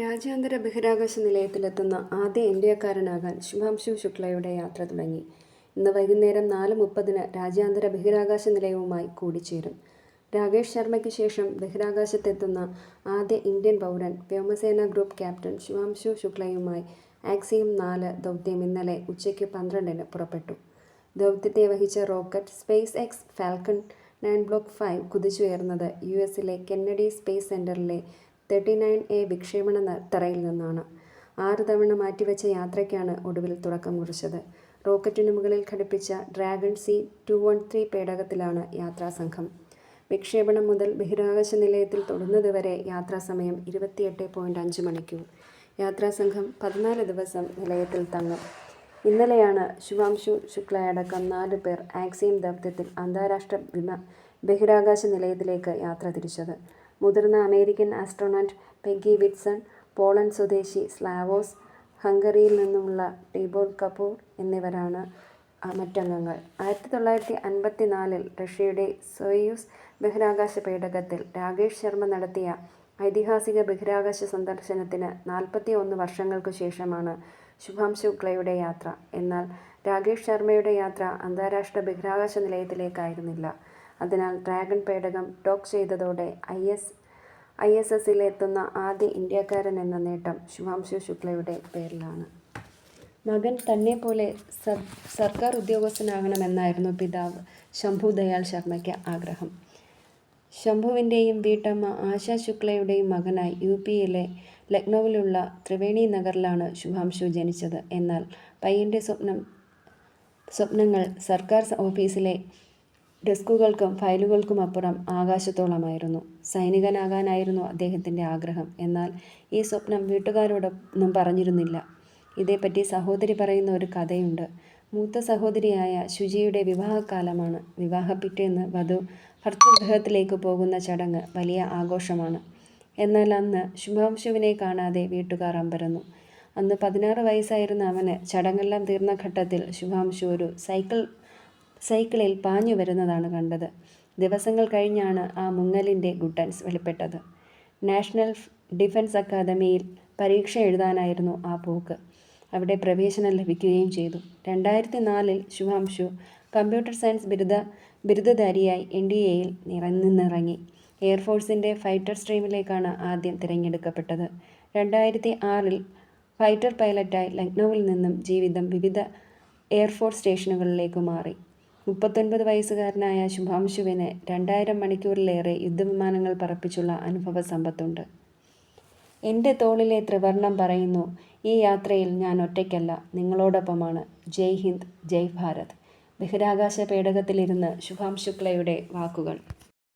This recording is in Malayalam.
രാജ്യാന്തര ബഹിരാകാശ നിലയത്തിലെത്തുന്ന ആദ്യ ഇന്ത്യക്കാരനാകാൻ ശുഭാംശു ശുക്ലയുടെ യാത്ര തുടങ്ങി. ഇന്ന് വൈകുന്നേരം നാല് മുപ്പതിന് രാജ്യാന്തര ബഹിരാകാശ നിലയവുമായി കൂടിച്ചേരും. രാകേഷ് ശർമ്മയ്ക്ക് ശേഷം ബഹിരാകാശത്തെത്തുന്ന ആദ്യ ഇന്ത്യൻ പൗരൻ വ്യോമസേന ഗ്രൂപ്പ് ക്യാപ്റ്റൻ ശുഭാംശു ശുക്ലയുമായി ആക്സിയം നാല് ദൗത്യം ഇന്നലെ ഉച്ചയ്ക്ക് പന്ത്രണ്ടിന് പുറപ്പെട്ടു. ദൗത്യത്തെ വഹിച്ച rocket SpaceX Falcon nine block five കുതിച്ചുയർന്നത് U എസിലെ കെന്നഡി സ്പേസ് സെന്ററിലെ തേർട്ടി നയൻ എ വിക്ഷേപണ തറയിൽ നിന്നാണ്. ആറ് തവണ മാറ്റിവെച്ച യാത്രയ്ക്കാണ് ഒടുവിൽ തുടക്കം കുറിച്ചത്. റോക്കറ്റിനു മുകളിൽ ഘടിപ്പിച്ച Dragon C two one three പേടകത്തിലാണ് യാത്രാസംഘം. വിക്ഷേപണം മുതൽ ബഹിരാകാശ നിലയത്തിൽ തൊടുന്നത് വരെ യാത്രാസമയം ഇരുപത്തിയെട്ട് പോയിന്റ് അഞ്ച് മണിക്കൂർ. യാത്രാസംഘം പതിനാല് ദിവസം നിലയത്തിൽ തങ്ങും. ഇന്നലെയാണ് ശുഭാംശു ശുക്ലയടക്കം നാല് പേർ ആക്സിയം ദൗത്യത്തിൽ അന്താരാഷ്ട്ര ബഹിരാകാശ നിലയത്തിലേക്ക് യാത്ര തിരിച്ചത്. മുതിർന്ന American astronaut Peggy Whitson, Poland സ്വദേശി സ്ലാവോസ്, ഹംഗറിയിൽ നിന്നുമുള്ള ടീബോൾ കപൂർ എന്നിവരാണ് മറ്റംഗങ്ങൾ. ആയിരത്തി തൊള്ളായിരത്തി അൻപത്തി നാലിൽ റഷ്യയുടെ സോയൂസ് ബഹിരാകാശ പേടകത്തിൽ രാകേഷ് ശർമ്മ നടത്തിയ ഐതിഹാസിക ബഹിരാകാശ സന്ദർശനത്തിന് നാൽപ്പത്തി ഒന്ന് വർഷങ്ങൾക്കു ശേഷമാണ് ശുഭാം ശുക്ലയുടെ യാത്ര. എന്നാൽ രാകേഷ് ശർമ്മയുടെ യാത്ര അന്താരാഷ്ട്ര ബഹിരാകാശ നിലയത്തിലേക്കായിരുന്നില്ല. അതിനാൽ ഡ്രാഗൺ പേടകം ഡോക്ക് ചെയ്തതോടെ ഐ എസ് ഐ എസ് എസിലെത്തുന്ന ആദ്യ ഇന്ത്യക്കാരൻ എന്ന നേട്ടം ശുഭാംശു ശുക്ലയുടെ പേരിലാണ്. മകൻ തന്നെ പോലെ സർക്കാർ ഉദ്യോഗസ്ഥനാകണമെന്നായിരുന്നു പിതാവ് ശംഭു ദയാൽ ശർമ്മയ്ക്ക് ആഗ്രഹം. ശംഭുവിന്റെയും വീട്ടമ്മ ആശാ ശുക്ലയുടെയും മകനായി യു യുപിയിലെ ലക്നൌവിലുള്ള ത്രിവേണി നഗറിലാണ് ശുഭാംശു ജനിച്ചത്. എന്നാൽ പയ്യന്റെ സ്വപ്നം സ്വപ്നങ്ങൾ സർക്കാർ ഓഫീസിലെ ഡെസ്കുകൾക്കും ഫയലുകൾക്കും അപ്പുറം ആകാശത്തോളമായിരുന്നു. സൈനികനാകാനായിരുന്നു അദ്ദേഹത്തിന്റെ ആഗ്രഹം. എന്നാൽ ഈ സ്വപ്നം വീട്ടുകാരോടൊന്നും പറഞ്ഞിരുന്നില്ല. ഇതേപ്പറ്റി സഹോദരി പറയുന്ന ഒരു കഥയുണ്ട്. മൂത്ത സഹോദരിയായ ശുചിയുടെ വിവാഹക്കാലമാണ്. വിവാഹപ്പിറ്റേന്ന് വധു ഭർത്തൃഗൃഹത്തിലേക്ക് പോകുന്ന ചടങ്ങ് വലിയ ആഘോഷമാണ്. എന്നാൽ അന്ന് ശുഭാംശുവിനെ കാണാതെ വീട്ടുകാർ അമ്പരന്നു. അന്ന് പതിനാറ് വയസ്സായിരുന്ന അവന് ചടങ്ങെല്ലാം തീർന്ന ഘട്ടത്തിൽ ശുഭാംശു ഒരു സൈക്കിളിൽ പാഞ്ഞു വരുന്നതാണ് കണ്ടത്. ദിവസങ്ങൾ കഴിഞ്ഞാണ് ആ മുങ്ങലിന്റെ ഗുട്ടൻസ് വെളിപ്പെട്ടത്. നാഷണൽ ഡിഫൻസ് അക്കാദമിയിൽ പരീക്ഷ എഴുതാനായിരുന്നു ആ പോക്ക്. അവിടെ പ്രവേശനം ലഭിക്കുകയും ചെയ്തു. രണ്ടായിരത്തി നാലിൽ ശുഭാംശു കമ്പ്യൂട്ടർ സയൻസ് ബിരുദ ബിരുദധാരിയായി എൻ ഡി എയിൽ നിറഞ്ഞിറങ്ങി എയർഫോഴ്സിന്റെ ഫൈറ്റർ സ്ട്രീമിലേക്കാണ് ആദ്യം തിരഞ്ഞെടുക്കപ്പെട്ടത്. രണ്ടായിരത്തി ആറിൽ ഫൈറ്റർ പൈലറ്റായി ലക്നൌവിൽ നിന്നും ജീവിതം വിവിധ എയർഫോഴ്സ് സ്റ്റേഷനുകളിലേക്ക് മാറി. മുപ്പത്തൊൻപത് വയസ്സുകാരനായ ശുഭാംശുവിന് രണ്ടായിരം മണിക്കൂറിലേറെ യുദ്ധവിമാനങ്ങൾ പറപ്പിച്ചുള്ള അനുഭവ സമ്പത്തുണ്ട് എന്റെ തോളിലെ ത്രിവർണം പറയുന്നു ഈ യാത്രയിൽ ഞാൻ ഒറ്റയ്ക്കല്ല, നിങ്ങളോടൊപ്പമാണ്. ജയ് ഹിന്ദ് ജയ് ഭാരത്. ബഹിരാകാശ പേടകത്തിലിരുന്ന് ശുഭാംശുക്ലയുടെ വാക്കുകൾ